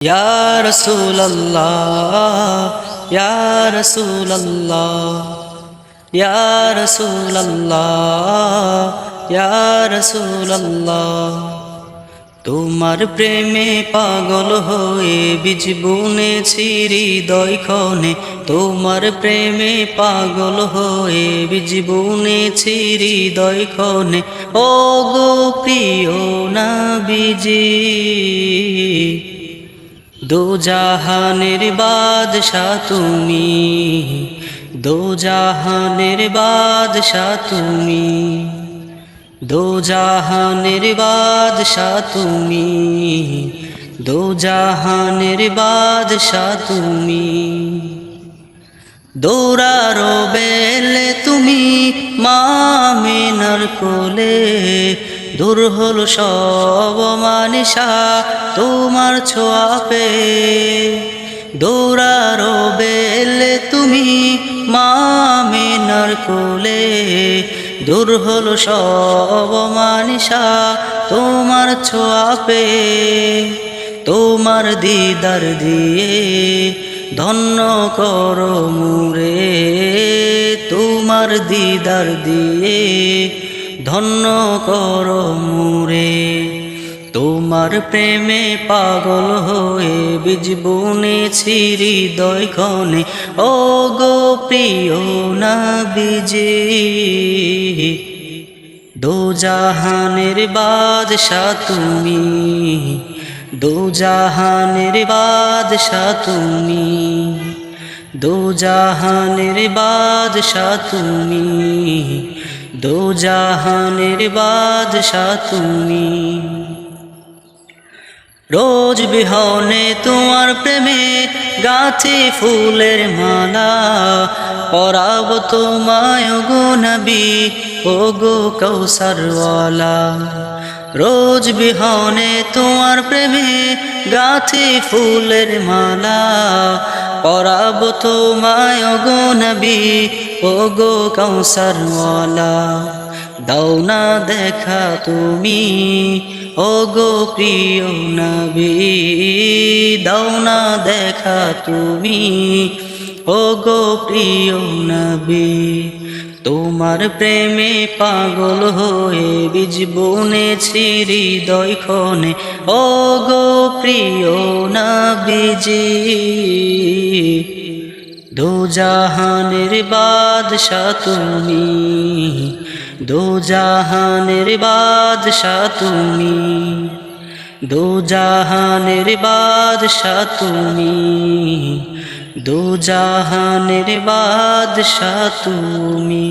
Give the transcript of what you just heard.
Ya Rasulallah, Ya Rasulallah, Ya তোমার প্রেমে পাগল হয়ে বীজ বুনেছি হৃদয় ক্ষণে তোমার প্রেমে পাগল হয়ে বীজ বুনেছি হৃদয় ক্ষণে। ও গো প্রিয় না বিজী দো জাহানের বাদশাহ তুমি, দো জাহানের বাদশাহ তুমি, দো জাহানের বাদশাহ তুমি, দো জাহানের বাদশাহ তুমি। দৌড়ারো বেলে তুমি মামিনার কোলে দূর হলো সব মানিসা, তোমার ছোঁয়াপে দৌড়ারো বেলে তুমি মামিনার কোলে। দূর হলো সব মানিসা, তোমার ছোঁয়াপে তোমার দিদার দিয়ে ধন্য করো মুরে। তোমার দিদার দিয়ে ধন্য করো মুরে। তোমার প্রেমে পাগল হয়ে বীজ বুনেছি হৃদয় ক্ষণে। ও গো প্রিয় না বিজে দো জাহানের বাদশাহ তুমি, দো জাহানের বাদশাহ তুমি, দো জাহানের বাদশাহ তুমি। দো জাহানের বাদশাহ তুমি। রোজ বিহনে তোমার প্রেমে গাছে ফুলের মালা, পরাব তোমায় গো নবী ও গো কৌসরওয়ালা রোজ বিহনে তোমার প্রেমে গাছে ফুলের মালা। পরাব তোমায় গো নবী ও গো কৌসরওয়ালা দাও না দেখা তুমি ও গো প্রিয় নবী। দাও না দেখা তুমি ও গো প্রিয় নবী, তোমার প্রেমে পাগল হয়ে বীজ বুনেছি হৃদয় ক্ষণে। ও গো প্রিয় নবীজি দো জাহানের বাদশাহ তুমি দো জাহানের বাদশাহ তুমি দো জাহানের বাদশাহ তুমি। দো জাহানের বাদশাহ তুমি।